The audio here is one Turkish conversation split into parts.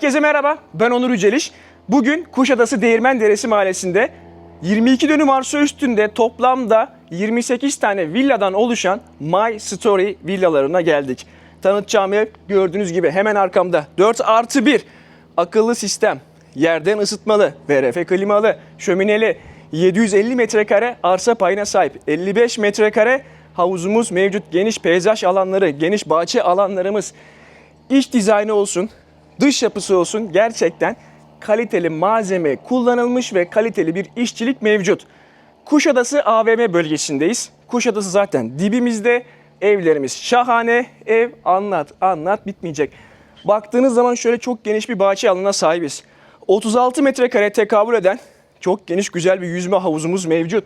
Herkese merhaba, ben Onur Yüceliş. Bugün Kuşadası Değirmen Deresi Mahallesi'nde 22 dönüm arsa üstünde toplamda 28 tane villadan oluşan My Story villalarına geldik. Tanıtacağım ev gördüğünüz gibi hemen arkamda 4 artı 1 akıllı sistem, yerden ısıtmalı, VRF klimalı, şömineli, 750 metrekare arsa payına sahip, 55 metrekare havuzumuz mevcut, geniş peyzaj alanları, geniş bahçe alanlarımız, İç dizaynı olsun, dış yapısı olsun gerçekten kaliteli malzeme kullanılmış ve kaliteli bir işçilik mevcut. Kuşadası AVM bölgesindeyiz. Kuşadası zaten dibimizde. Evlerimiz şahane. Ev anlat anlat bitmeyecek. Baktığınız zaman şöyle çok geniş bir bahçe alanına sahibiz. 36 metrekare tekabül eden çok geniş güzel bir yüzme havuzumuz mevcut.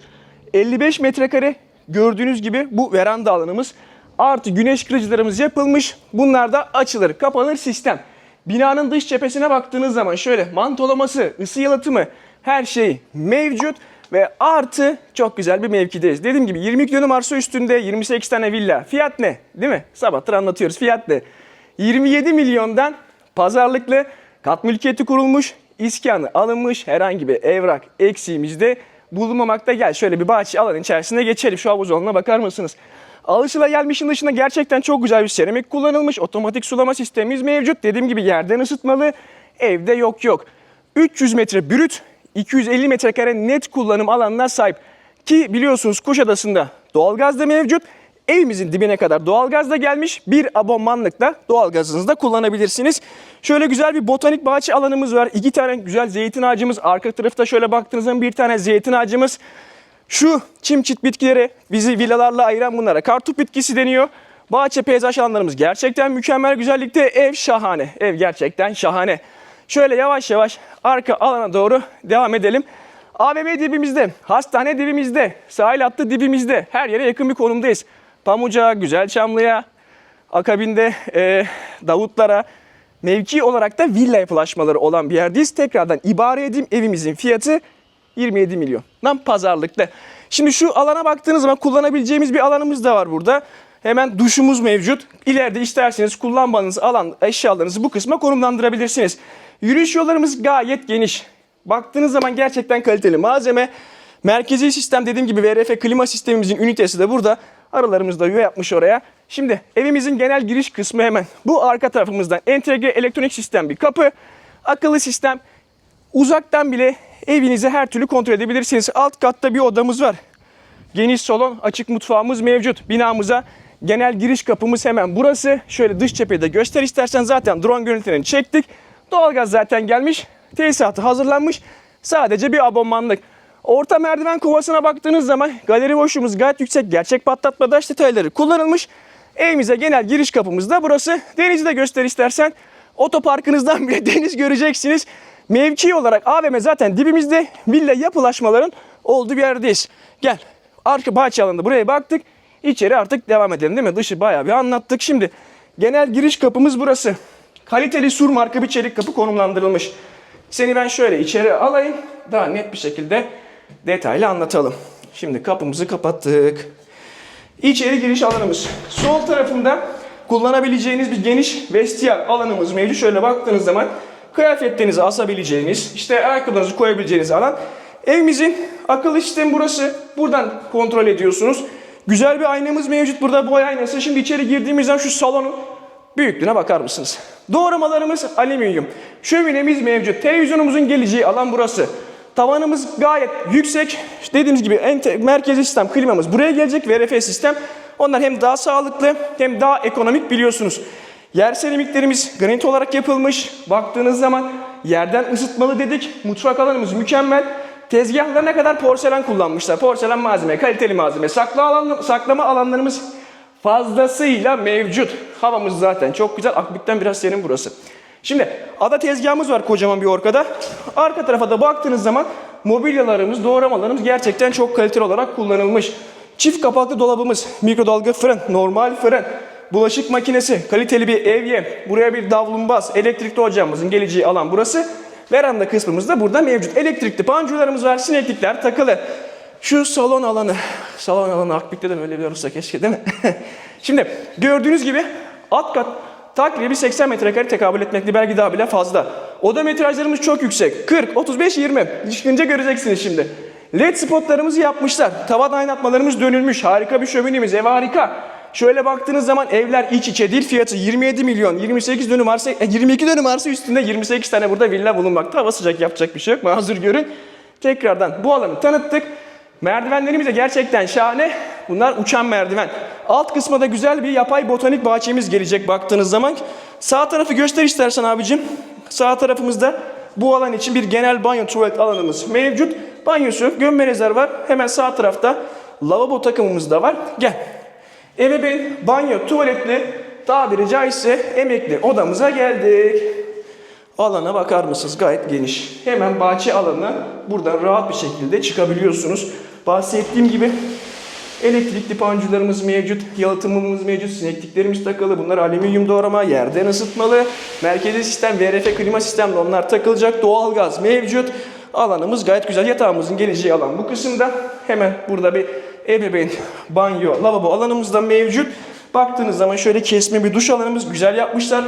55 metrekare gördüğünüz gibi bu veranda alanımız. Artı güneş kırıcılarımız yapılmış. Bunlar da açılır, kapanır sistem. Binanın dış cephesine baktığınız zaman şöyle mantolaması, ısı yalıtımı her şey mevcut ve artı çok güzel bir mevkideyiz. Dediğim gibi 22 dönüm arsa üstünde 28 tane villa. Fiyat ne? Değil mi? Sabahtır anlatıyoruz. Fiyat ne? 27 milyondan pazarlıklı kat mülkiyeti kurulmuş, iskanı alınmış herhangi bir evrak eksiğimizde bulunmamakta. Gel şöyle bir bahçe alanın içerisine geçelim. Şu havuz alanına bakar mısınız? Alışılagelmişin dışında gerçekten çok güzel bir seramik kullanılmış. Otomatik sulama sistemimiz mevcut. Dediğim gibi yerden ısıtmalı. Evde yok yok. 300 metre brüt, 250 metrekare net kullanım alanına sahip. Ki biliyorsunuz Kuşadası'nda doğalgaz da mevcut. Evimizin dibine kadar doğalgaz da gelmiş. Bir abonmanlıkla doğalgazınızı da kullanabilirsiniz. Şöyle güzel bir botanik bahçe alanımız var. İki tane güzel zeytin ağacımız. Arka tarafta şöyle baktığınız zaman bir tane zeytin ağacımız. Şu çimçit bitkileri bizi villalarla ayıran bunlara kartup bitkisi deniyor. Bahçe peyzaj alanlarımız gerçekten mükemmel güzellikte. Ev şahane. Ev gerçekten şahane. Şöyle yavaş yavaş arka alana doğru devam edelim. AVM dibimizde, hastane dibimizde, sahil hattı dibimizde. Her yere yakın bir konumdayız. Pamuca, Güzelçamlı'ya, akabinde e, Davutlara, mevki olarak da villa yapılaşmaları olan bir yerdeyiz. Tekrardan ibare edeyim evimizin fiyatı 27 milyondan pazarlıkta. Şimdi şu alana baktığınız zaman kullanabileceğimiz bir alanımız da var burada. Hemen duşumuz mevcut. İleride isterseniz kullanmanız alan eşyalarınızı bu kısma konumlandırabilirsiniz. Yürüyüş yollarımız gayet geniş. Baktığınız zaman gerçekten kaliteli malzeme. Merkezi sistem dediğim gibi VRF klima sistemimizin ünitesi de burada. Aralarımızda yuva yapmış oraya. Şimdi evimizin genel giriş kısmı hemen bu arka tarafımızdan entegre elektronik sistem bir kapı. Akıllı sistem Uzaktan bile evinizi her türlü kontrol edebilirsiniz. Alt katta bir odamız var. Geniş salon, açık mutfağımız mevcut. Binamıza genel giriş kapımız hemen burası. Şöyle dış cepheyi de göster istersen zaten drone görüntülerini çektik. Doğalgaz zaten gelmiş. Tesisatı hazırlanmış. Sadece bir abonmanlık. Orta merdiven kovasına baktığınız zaman galeri boşluğumuz gayet yüksek. Gerçek patlatma daş detayları kullanılmış. Evimize genel giriş kapımız da burası. Denizi de göster istersen. Otoparkınızdan bile deniz göreceksiniz. Mevki olarak AVM zaten dibimizde villa yapılaşmaların olduğu bir yerdeyiz. Gel arka bahçe alanında buraya baktık. İçeri artık devam edelim değil mi? Dışı bayağı bir anlattık. Şimdi genel giriş kapımız burası. Kaliteli sur marka bir çelik kapı konumlandırılmış. Seni ben şöyle içeri alayım. Daha net bir şekilde detaylı anlatalım. Şimdi kapımızı kapattık. İçeri giriş alanımız. Sol tarafında kullanabileceğiniz bir geniş vestiyer alanımız mevcut. Şöyle baktığınız zaman kıyafetlerinizi asabileceğiniz, işte ayakkabılarınızı koyabileceğiniz alan. Evimizin akıllı sistemi burası. Buradan kontrol ediyorsunuz. Güzel bir aynamız mevcut burada boy aynası. Şimdi içeri girdiğimizden şu salonun büyüklüğüne bakar mısınız? Doğramalarımız alüminyum. Şöminemiz mevcut. Televizyonumuzun geleceği alan burası. Tavanımız gayet yüksek. İşte dediğimiz gibi en merkezi sistem klimamız buraya gelecek. VRF sistem. Onlar hem daha sağlıklı hem daha ekonomik biliyorsunuz. Yer seramiklerimiz granit olarak yapılmış. Baktığınız zaman yerden ısıtmalı dedik. Mutfak alanımız mükemmel. Tezgahlarına kadar porselen kullanmışlar. Porselen malzeme, kaliteli malzeme. Sakla alan, saklama alanlarımız fazlasıyla mevcut. Havamız zaten çok güzel. Akbük'ten biraz serin burası. Şimdi ada tezgahımız var kocaman bir orkada. Arka tarafa da baktığınız zaman mobilyalarımız, doğramalarımız gerçekten çok kaliteli olarak kullanılmış. Çift kapaklı dolabımız, mikrodalga fırın, normal fırın, bulaşık makinesi, kaliteli bir evye, buraya bir davlumbaz, elektrikli ocağımızın geleceği alan burası. Veranda kısmımız da burada mevcut. Elektrikli panjurlarımız var, sineklikler takılı. Şu salon alanı, salon alanı Akbük'te de böyle bir olursa keşke değil mi? Şimdi gördüğünüz gibi alt kat takribi 80 metrekare tekabül etmekte belki daha bile fazla. Oda metrajlarımız çok yüksek. 40, 35, 20. Çıkınca göreceksiniz şimdi. LED spotlarımızı yapmışlar. Tavan aydınlatmalarımız dönülmüş. Harika bir şöminemiz. Ev harika. Şöyle baktığınız zaman evler iç içe değil fiyatı 27 milyon 28 dönüm arsa e, 22 dönüm arsa üstünde 28 tane burada villa bulunmakta. Hava sıcak yapacak bir şey yok. Mazur görün. Tekrardan bu alanı tanıttık. Merdivenlerimiz de gerçekten şahane. Bunlar uçan merdiven. Alt kısmında da güzel bir yapay botanik bahçemiz gelecek baktığınız zaman. Sağ tarafı göster istersen abicim. Sağ tarafımızda bu alan için bir genel banyo tuvalet alanımız mevcut. Banyosu, gömme rezerv var. Hemen sağ tarafta lavabo takımımız da var. Gel. Ebeveyn banyo tuvaletli tabiri caizse emekli odamıza geldik. Alana bakar mısınız? Gayet geniş. Hemen bahçe alanına buradan rahat bir şekilde çıkabiliyorsunuz. Bahsettiğim gibi elektrikli panjurlarımız mevcut, yalıtımımız mevcut, sinekliklerimiz takılı. Bunlar alüminyum doğrama, yerden ısıtmalı. Merkezi sistem, VRF klima sistemli onlar takılacak. Doğalgaz mevcut. Alanımız gayet güzel. Yatağımızın geleceği alan bu kısımda. Hemen burada bir ebeveyn, banyo, lavabo alanımız da mevcut. Baktığınız zaman şöyle kesme bir duş alanımız güzel yapmışlar.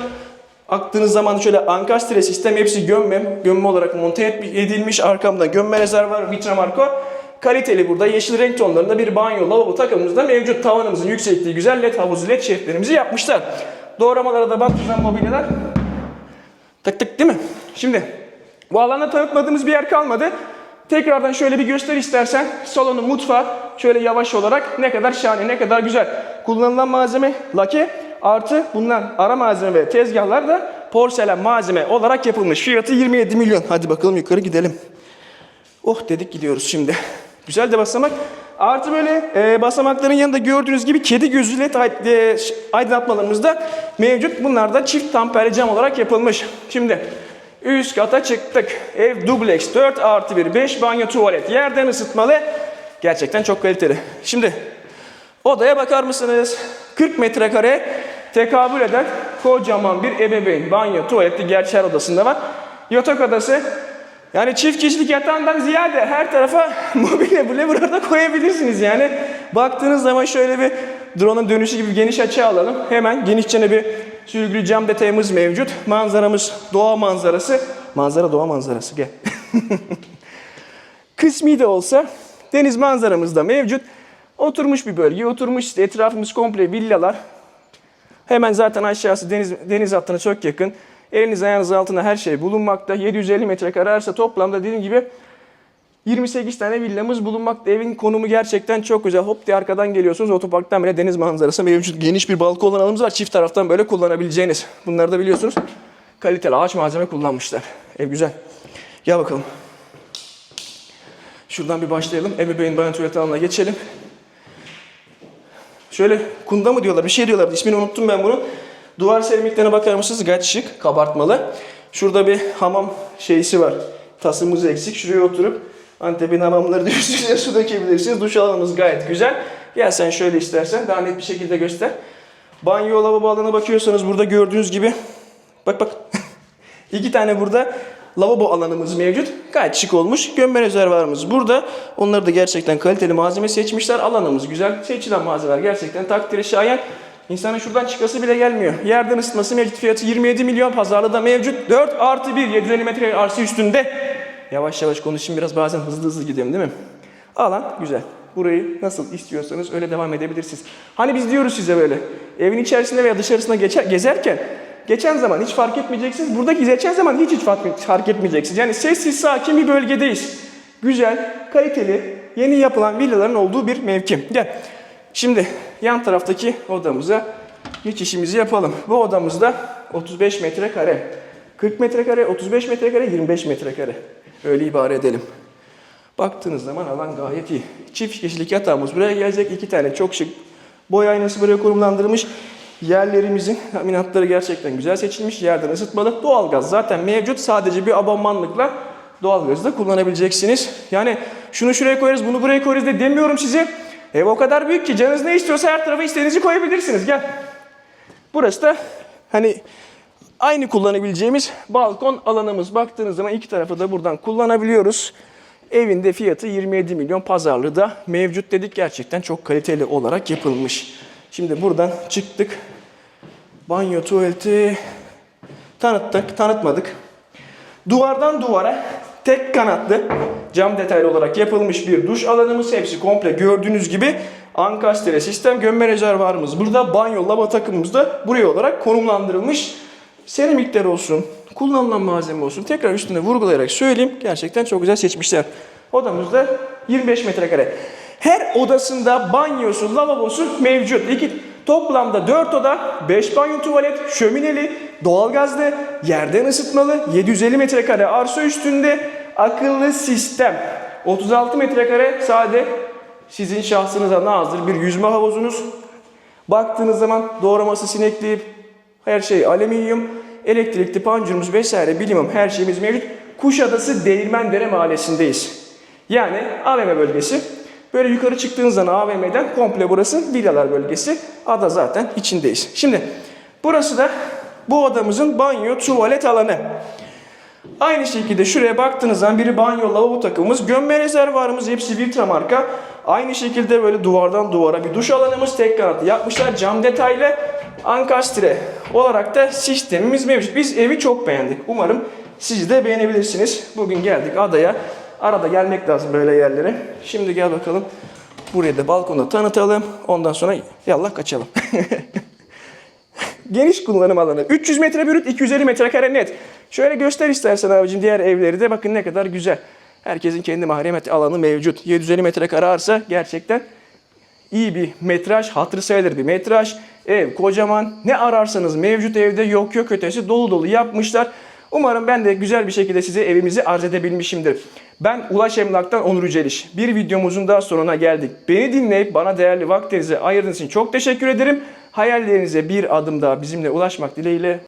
Aktığınız zaman şöyle ankastre sistem hepsi gömme, gömme olarak monte edilmiş. Arkamda gömme rezerv var, Vitra Marco. Kaliteli burada yeşil renk tonlarında bir banyo, lavabo takımımız da mevcut. Tavanımızın yüksekliği güzel, led havuzu, led şeritlerimizi yapmışlar. Doğramalara da baktığınız zaman mobilyalar tık tık değil mi? Şimdi bu alanda tanıtmadığımız bir yer kalmadı. Tekrardan şöyle bir göster istersen salonu, mutfağı şöyle yavaş olarak ne kadar şahane, ne kadar güzel. Kullanılan malzeme lake artı bunlar ara malzeme ve tezgahlar da porselen malzeme olarak yapılmış. Fiyatı 27 milyon. Hadi bakalım yukarı gidelim. Oh dedik gidiyoruz şimdi. Güzel de basamak. Artı böyle e, basamakların yanında gördüğünüz gibi kedi gözü led e, aydınlatmalarımız da mevcut. Bunlar da çift tamperli cam olarak yapılmış. Şimdi üst kata çıktık. Ev dubleks 4 artı 1 5 banyo tuvalet yerden ısıtmalı. Gerçekten çok kaliteli. Şimdi odaya bakar mısınız? 40 metrekare tekabül eden kocaman bir ebeveyn banyo tuvaletli gerçi odasında var. Yatak odası yani çift kişilik yatağından ziyade her tarafa mobilya bile burada koyabilirsiniz. Yani baktığınız zaman şöyle bir drone'un dönüşü gibi geniş açı alalım. Hemen genişçene bir sürgülü cam detayımız mevcut. Manzaramız doğa manzarası. Manzara doğa manzarası gel. Kısmi de olsa deniz manzaramız da mevcut. Oturmuş bir bölge, oturmuş işte etrafımız komple villalar. Hemen zaten aşağısı deniz, deniz hattına çok yakın. Eliniz ayağınız altında her şey bulunmakta. 750 metrekare arsa toplamda dediğim gibi 28 tane villamız bulunmakta. Evin konumu gerçekten çok güzel. Hop diye arkadan geliyorsunuz. Otoparktan bile deniz manzarası mevcut. Geniş bir balkon alanımız var. Çift taraftan böyle kullanabileceğiniz. Bunları da biliyorsunuz. Kaliteli ağaç malzeme kullanmışlar. Ev güzel. Gel bakalım. Şuradan bir başlayalım. Ebeveyn bayan tuvalet alanına geçelim. Şöyle kunda mı diyorlar bir şey diyorlar ismini unuttum ben bunu. Duvar seramiklerine bakar mısınız? Gayet şık, kabartmalı. Şurada bir hamam şeysi var. Tasımız eksik. Şuraya oturup Antep'in hamamları diyorsunuz su dökebilirsiniz. Duş alanımız gayet güzel. Gel sen şöyle istersen daha net bir şekilde göster. Banyo lavabo alanına bakıyorsanız burada gördüğünüz gibi bak bak iki tane burada lavabo alanımız mevcut. Gayet şık olmuş. Gömme rezervuarımız burada. Onları da gerçekten kaliteli malzeme seçmişler. Alanımız güzel. Seçilen malzemeler gerçekten takdiri şayan. İnsanın şuradan çıkası bile gelmiyor. Yerden ısıtması mevcut fiyatı 27 milyon. Pazarda mevcut. 4 artı 1 750 metre arsa üstünde. Yavaş yavaş konuşayım biraz bazen hızlı hızlı gidiyorum değil mi? Alan güzel. Burayı nasıl istiyorsanız öyle devam edebilirsiniz. Hani biz diyoruz size böyle evin içerisinde veya dışarısında geçer, gezerken geçen zaman hiç fark etmeyeceksiniz. Buradaki geçen zaman hiç hiç fark etmeyeceksiniz. Yani sessiz sakin bir bölgedeyiz. Güzel, kaliteli, yeni yapılan villaların olduğu bir mevki. Gel. Şimdi yan taraftaki odamıza geçişimizi yapalım. Bu odamızda 35 metrekare, 40 metrekare, 35 metrekare, 25 metrekare. Öyle ibare edelim. Baktığınız zaman alan gayet iyi. Çift kişilik yatağımız buraya gelecek. iki tane çok şık boy aynası buraya konumlandırılmış. Yerlerimizin laminatları gerçekten güzel seçilmiş. Yerden ısıtmalı. Doğalgaz zaten mevcut. Sadece bir abonmanlıkla doğalgazı da kullanabileceksiniz. Yani şunu şuraya koyarız, bunu buraya koyarız de demiyorum size. Ev o kadar büyük ki canınız ne istiyorsa her tarafa istediğinizi koyabilirsiniz. Gel. Burası da hani aynı kullanabileceğimiz balkon alanımız. Baktığınız zaman iki tarafı da buradan kullanabiliyoruz. Evinde fiyatı 27 milyon pazarlığı da mevcut dedik. Gerçekten çok kaliteli olarak yapılmış. Şimdi buradan çıktık. Banyo, tuvaleti tanıttık, tanıtmadık. Duvardan duvara tek kanatlı cam detaylı olarak yapılmış bir duş alanımız. Hepsi komple gördüğünüz gibi ankastre sistem gömme rezervuarımız. Burada banyo, lava takımımız da buraya olarak konumlandırılmış. Seramikler olsun, kullanılan malzeme olsun. Tekrar üstüne vurgulayarak söyleyeyim. Gerçekten çok güzel seçmişler. Odamızda 25 metrekare. Her odasında banyosu, lavabosu mevcut. İki, toplamda 4 oda, 5 banyo tuvalet, şömineli, doğalgazlı, yerden ısıtmalı, 750 metrekare arsa üstünde akıllı sistem. 36 metrekare sade sizin şahsınıza nazır bir yüzme havuzunuz. Baktığınız zaman doğraması sinekli, her şey alüminyum, elektrikli pancurumuz vesaire bilimum her şeyimiz mevcut. Kuşadası Değirmendere Mahallesi'ndeyiz. Yani AVM bölgesi. Böyle yukarı çıktığınız zaman AVM'den komple burası villalar bölgesi. Ada zaten içindeyiz. Şimdi burası da bu odamızın banyo tuvalet alanı. Aynı şekilde şuraya baktığınız zaman biri banyo lavabo takımımız, gömme rezervuarımız hepsi Vitra marka. Aynı şekilde böyle duvardan duvara bir duş alanımız tek kanatlı yapmışlar. Cam detaylı ankastre olarak da sistemimiz mevcut. Biz evi çok beğendik. Umarım siz de beğenebilirsiniz. Bugün geldik adaya. Arada gelmek lazım böyle yerlere. Şimdi gel bakalım. Buraya da balkonda tanıtalım. Ondan sonra yallah kaçalım. Geniş kullanım alanı. 300 metre brüt, 250 metrekare net. Şöyle göster istersen abicim diğer evleri de bakın ne kadar güzel. Herkesin kendi mahremiyet alanı mevcut. 750 metrekare arsa gerçekten iyi bir metraj, hatırı sayılır bir metraj. Ev kocaman. Ne ararsanız mevcut evde yok yok ötesi dolu dolu yapmışlar. Umarım ben de güzel bir şekilde size evimizi arz edebilmişimdir. Ben Ulaş Emlak'tan Onur Yüceliş. Bir videomuzun daha sonuna geldik. Beni dinleyip bana değerli vaktinizi ayırdığınız için çok teşekkür ederim. Hayallerinize bir adım daha bizimle ulaşmak dileğiyle